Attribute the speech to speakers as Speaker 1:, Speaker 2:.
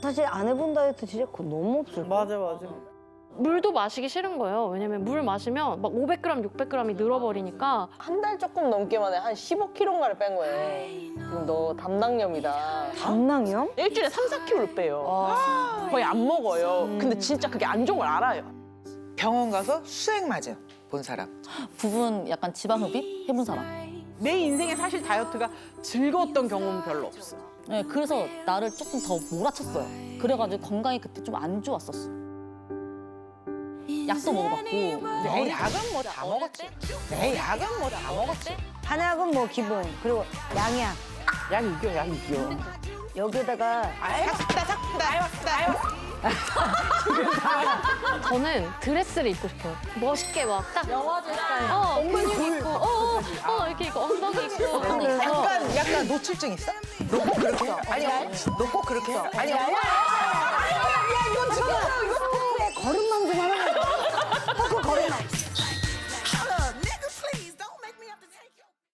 Speaker 1: 사실 안 해본 다이어트 진짜 그거 너무 없을 거야.
Speaker 2: 맞아 맞아.
Speaker 3: 물도 마시기 싫은 거예요. 왜냐면 물 마시면 막 500g, 600g이 늘어버리니까
Speaker 4: 한 달 조금 넘게 만에 한 15kg인가를 뺀 거예요. 그럼 너 담당염이다.
Speaker 1: 담낭염?
Speaker 4: 일주일에 3, 4kg를 빼요. 거의 안 먹어요. 근데 진짜 그게 안 좋은 걸 알아요.
Speaker 2: 병원 가서 수액 맞아 본 사람.
Speaker 5: 부분 약간 지방 흡입 해본 사람.
Speaker 6: 내 인생에 사실 다이어트가 즐거웠던 경험은 별로 없어.
Speaker 5: 네, 그래서 나를 조금 더 몰아쳤어요. 그래가지고 건강이 그때 좀 안 좋았었어. 약도 먹어봤고.
Speaker 2: 내 약은 뭐 다 먹었지. 내 약은 뭐 다 먹었지.
Speaker 1: 한약은 뭐 기본 그리고 양약
Speaker 6: 약 이겨, 약 이겨.
Speaker 1: 여기에다가
Speaker 2: 아유 삭다 삭다 아유 삭다 아유
Speaker 3: 저는 드레스를 입고 싶어요. 멋있게 막 딱 영화제 스타일. 어, 근육 있고, 어, 이렇게 있고, 엉덩이 있고.
Speaker 1: 그래서
Speaker 2: 약간 약간 노출증 있어? 너꼭 그렇게 해? 아니 너꼭 그렇게 해? 아니